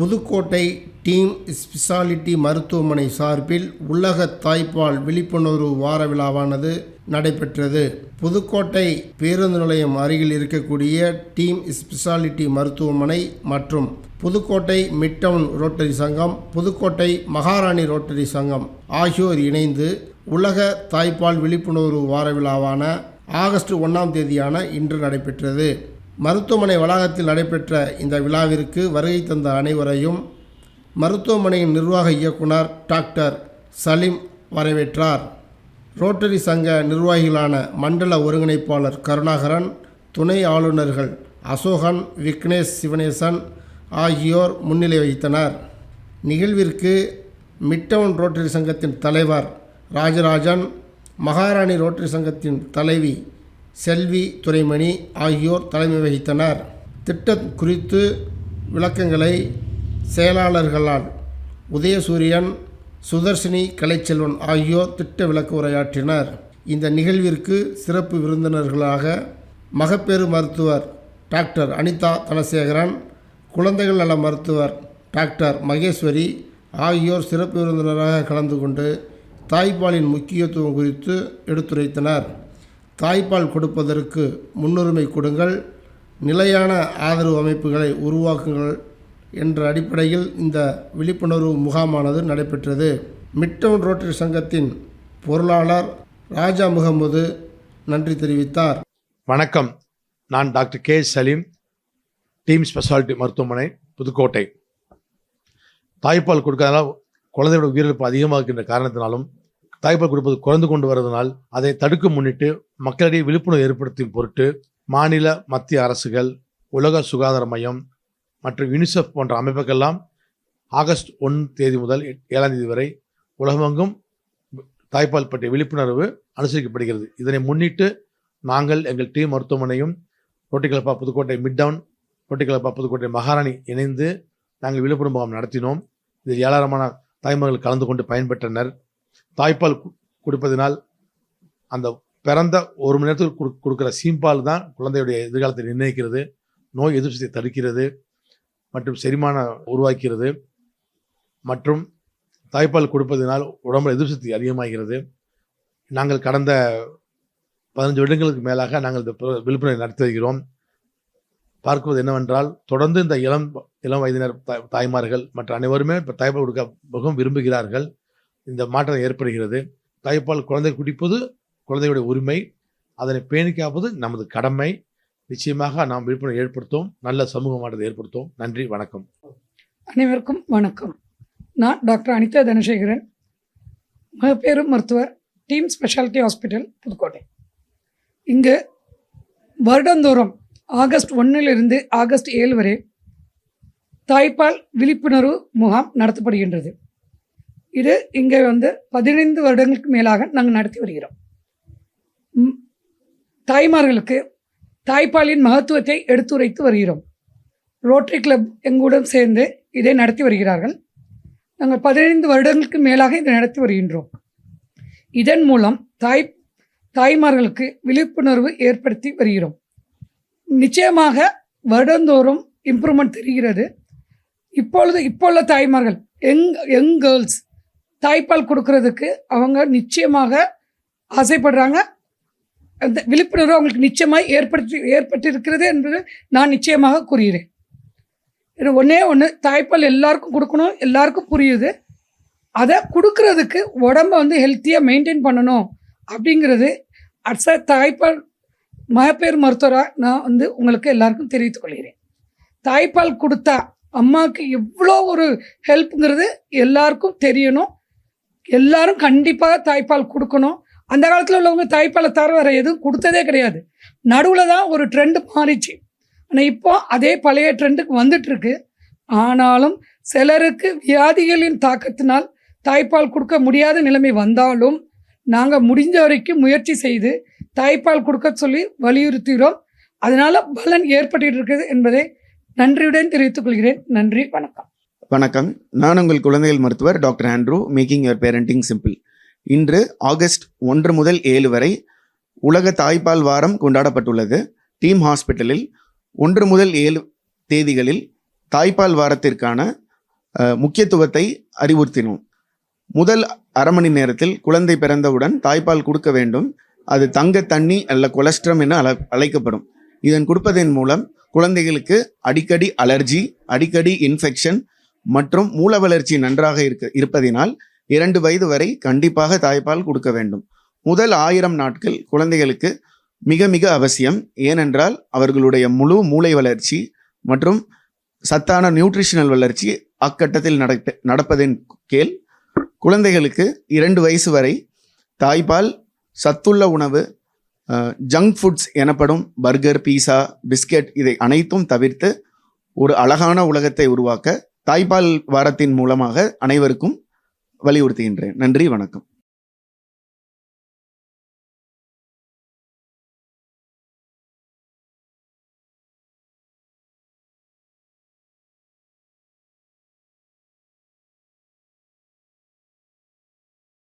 Pudukkottai team speciality மருத்துவமனை சார்பில் உலக தாய்ப்பால் விழிப்புணர்வு வார விழாவானது நடைபெற்றது. புதுக்கோட்டை பேருந்து நிலையம் அருகில் இருக்கக்கூடிய டீம் ஸ்பெஷாலிட்டி மருத்துவமனை மற்றும் புதுக்கோட்டை மிட்டவுன் ரோட்டரி சங்கம் புதுக்கோட்டை மகாராணி ரோட்டரி சங்கம் ஆகியோர் இணைந்து உலக தாய்ப்பால் விழிப்புணர்வு வார விழாவான ஆகஸ்ட் ஒன்றாம் தேதியான இன்று நடைபெற்றது. மருத்துவமனை வளாகத்தில் நடைபெற்ற இந்த விழாவிற்கு வருகை தந்த அனைவரையும் மருத்துவமனையின் நிர்வாக இயக்குனர் டாக்டர் சலீம் வரவேற்றார். ரோட்டரி சங்க நிர்வாகிகளான மண்டல ஒருங்கிணைப்பாளர் கருணாகரன் துணை ஆளுநர்கள் அசோகன் விக்னேஷ் சிவனேசன் ஆகியோர் முன்னிலை வகித்தனர். நிகழ்விற்கு மிட்டவுன் ரோட்டரி சங்கத்தின் தலைவர் ராஜராஜன் மகாராணி ரோட்டரி சங்கத்தின் தலைவி செல்வி துரைமணி ஆகியோர் தலைமை வகித்தனர். திட்டம் குறித்து விளக்கங்களை செயலாளர்களால் உதயசூரியன் சுதர்ஷினி கலைச்செல்வன் ஆகியோர் திட்ட விளக்க உரையாற்றினர். இந்த நிகழ்விற்கு சிறப்பு விருந்தினர்களாக மகப்பேறு மருத்துவர் டாக்டர் அனிதா தனசேகரன் குழந்தைகள் நல மருத்துவர் டாக்டர் மகேஸ்வரி ஆகியோர் சிறப்பு விருந்தினராக கலந்து கொண்டு தாய்ப்பாலின் முக்கியத்துவம் குறித்து எடுத்துரைத்தனர். தாய்ப்பால் கொடுப்பதற்கு முன்னுரிமை கொடுங்கள். நிலையான ஆதரவு அமைப்புகளை உருவாக்குங்கள் என்ற அடிப்படையில் இந்த விழிப்புணர்வு முகாமானது நடைபெற்றது. மிட்டவுன் ரோட்டரி சங்கத்தின் பொருளாளர் ராஜா முகமது நன்றி தெரிவித்தார். வணக்கம். நான் doctor K Saleem team speciality மருத்துவமனை புதுக்கோட்டை. தாய்ப்பால் கொடுக்கறதுனால குழந்தையோட உயிரிழப்பு அதிகமாக இருக்கின்ற காரணத்தினாலும் தாய்ப்பால் கொடுப்பது குறைந்து கொண்டு வருவதனால் அதை தடுக்க முன்னிட்டு மக்களிடையே விழிப்புணர்வு ஏற்படுத்தும் பொருட்டு மாநில மத்திய அரசுகள் உலக சுகாதார மையம் மற்றும் யூனிசெஃப் போன்ற அமைப்புகள்லாம் ஆகஸ்ட் ஒன் தேதி முதல் ஏழாம் தேதி வரை உலகமெங்கும் தாய்ப்பால் பற்றிய விழிப்புணர்வு அனுசரிக்கப்படுகிறது. இதனை முன்னிட்டு நாங்கள் எங்கள் டீம் மருத்துவமனையும் ரொட்டிக்கலப்பா புதுக்கோட்டை மிட் டவுன் ரொட்டிக்கலப்பா புதுக்கோட்டை மகாராணி இணைந்து நாங்கள் விழிப்புணர்வு முகாம் நடத்தினோம். இதில் ஏராளமான தாய்மார்கள் கலந்து கொண்டு பயன்பெற்றனர். தாய்ப்பால் கு- கொடுப்பதினால் அந்த பிறந்த ஒரு மணி நேரத்துக்கு கொடுக்குற சீம்பால் தான் குழந்தையுடைய எதிர்காலத்தை நிர்ணயிக்கிறது. நோய் எதிர்ப்பு தடுக்கிறது மற்றும் செரிமானம் உருவாக்கிறது. மற்றும் தாய்ப்பால் கொடுப்பதினால் உடம்புல எதிர்ப்பு சக்தி அதிகமாகிறது. நாங்கள் கடந்த பதினஞ்சு வருடங்களுக்கு மேலாக நாங்கள் இந்த விழிப்புணர்வு விழிப்புணர்வை நடத்தி வருகிறோம். பார்க்குவது என்னவென்றால் தொடர்ந்து இந்த இளம் இளம் வயதினர் தாய்- தாய்மார்கள் மற்ற அனைவருமே இப்போ தாய்ப்பால் கொடுக்க மிகவும் விரும்புகிறார்கள். இந்த மாற்றம் ஏற்படுகிறது. தாய்ப்பால் குழந்தை குடிப்பது குழந்தையுடைய உரிமை. அதனை பேணி காப்பது நமது கடமை. நிச்சயமாக நாம் விழிப்புணர்வு ஏற்படுத்தும். நல்ல சமூக மாற்றத்தை ஏற்படுத்தும். நன்றி வணக்கம். அனைவருக்கும் வணக்கம். நான் டாக்டர் அனிதா தனசேகரன். மகப்பேறு மருத்துவர் டீம் ஸ்பெஷாலிட்டி ஹாஸ்பிட்டல் புதுக்கோட்டை. இங்கு வருடந்தோறும் ஆகஸ்ட் ஒன்றிலிருந்து ஆகஸ்ட் ஏழு வரை தாய்ப்பால் விழிப்புணர்வு முகாம் நடத்தப்படுகின்றது. இது இங்கே வந்து பதினைந்து வருடங்களுக்கு மேலாக நாங்கள் நடத்தி வருகிறோம். ம், தாய்மார்களுக்கு தாய்ப்பாலின் மகத்துவத்தை எடுத்துரைத்து வருகிறோம். ரோட்டரி கிளப் எங்களுடன் சேர்ந்து இதை நடத்தி வருகிறார்கள். நாங்கள் பதினைந்து வருடங்களுக்கு மேலாக இதை நடத்தி வருகின்றோம். இதன் மூலம் தாய் தாய்மார்களுக்கு விழிப்புணர்வு ஏற்படுத்தி வருகிறோம். நிச்சயமாக வருடந்தோறும் இம்ப்ரூவ்மெண்ட் தெரிகிறது. இப்பொழுது இப்போ உள்ள தாய்மார்கள் யங் யங் கேர்ள்ஸ் தாய்ப்பால் கொடுக்கறதுக்கு அவங்க நிச்சயமாக ஆசைப்படுறாங்க. அந்த விழிப்புணர்வு அவங்களுக்கு நிச்சயமாக ஏற்படுத்தி ஏற்பட்டிருக்கிறது என்பது நான் நிச்சயமாக கூறுகிறேன். இது ஒன்றே ஒன்று தாய்ப்பால் எல்லாருக்கும் கொடுக்கணும் எல்லாருக்கும் புரியுது. அதை கொடுக்கறதுக்கு உடம்ப வந்து ஹெல்த்தியாக மெயின்டைன் பண்ணணும் அப்படிங்கிறது அட்ச தாய்ப்பால் மகப்பேர் மருத்துவராக நான் வந்து உங்களுக்கு எல்லாருக்கும் தெரிவித்துக் கொள்கிறேன். தாய்ப்பால் கொடுத்தா அம்மாவுக்கு எவ்வளோ ஒரு ஹெல்ப்புங்கிறது எல்லாருக்கும் தெரியணும். எல்லாரும் கண்டிப்பாக தாய்ப்பால் கொடுக்கணும். அந்த காலத்தில் உள்ளவங்க தாய்ப்பாலை தர வேறு எதுவும் கொடுத்ததே கிடையாது. நடுவில் தான் ஒரு ட்ரெண்டு மாறிச்சு. ஆனால் இப்போ அதே பழைய ட்ரெண்டுக்கு வந்துட்டுருக்கு. ஆனாலும் சிலருக்கு வியாதிகளின் தாக்கத்தினால் தாய்ப்பால் கொடுக்க முடியாத நிலைமை வந்தாலும் நாங்கள் முடிஞ்ச வரைக்கும் முயற்சி செய்து தாய்ப்பால் கொடுக்க சொல்லி வலியுறுத்துகிறோம். அதனால் பலன் ஏற்பட்டு இருக்குது என்பதை நன்றியுடன் தெரிவித்துக் கொள்கிறேன். நன்றி வணக்கம். வணக்கம். நான் உங்கள் குழந்தைகள் மருத்துவர் doctor Andrew making your parenting simple. இன்று ஆகஸ்ட் ஒன்று முதல் ஏழு வரை உலக தாய்ப்பால் வாரம் கொண்டாடப்பட்டுள்ளது. டீம் ஹாஸ்பிட்டலில் ஒன்று முதல் ஏழு தேதிகளில் தாய்ப்பால் வாரத்திற்கான முக்கியத்துவத்தை அறிவுறுத்தினோம். முதல் அரை மணி நேரத்தில் குழந்தை பிறந்தவுடன் தாய்ப்பால் கொடுக்க வேண்டும். அது தங்க தண்ணி அல்ல கொலஸ்ட்ரம் என அழ அழைக்கப்படும். இதன் கொடுப்பதன் மூலம் குழந்தைகளுக்கு அடிக்கடி அலர்ஜி அடிக்கடி இன்ஃபெக்ஷன் மற்றும் மூல வளர்ச்சி நன்றாக இருக்க இருப்பதினால் இரண்டு வயது வரை கண்டிப்பாக தாய்ப்பால் கொடுக்க வேண்டும். முதல் ஆயிரம் நாட்கள் குழந்தைகளுக்கு மிக மிக அவசியம். ஏனென்றால் அவர்களுடைய முழு மூளை வளர்ச்சி மற்றும் சத்தான நியூட்ரிஷனல் வளர்ச்சி அக்கட்டத்தில் நடப்ப நடப்பதின் கீழ் குழந்தைகளுக்கு இரண்டு வயசு வரை தாய்ப்பால் சத்துள்ள உணவு ஜங்க் ஃபுட்ஸ் எனப்படும் பர்கர் பீஸா பிஸ்கெட் இதை அனைத்தும் தவிர்த்து ஒரு அழகான உலகத்தை உருவாக்க தாய்ப்பால் வாரத்தின் மூலமாக அனைவருக்கும் வலியுறுத்துகின்றேன். நன்றி வணக்கம்.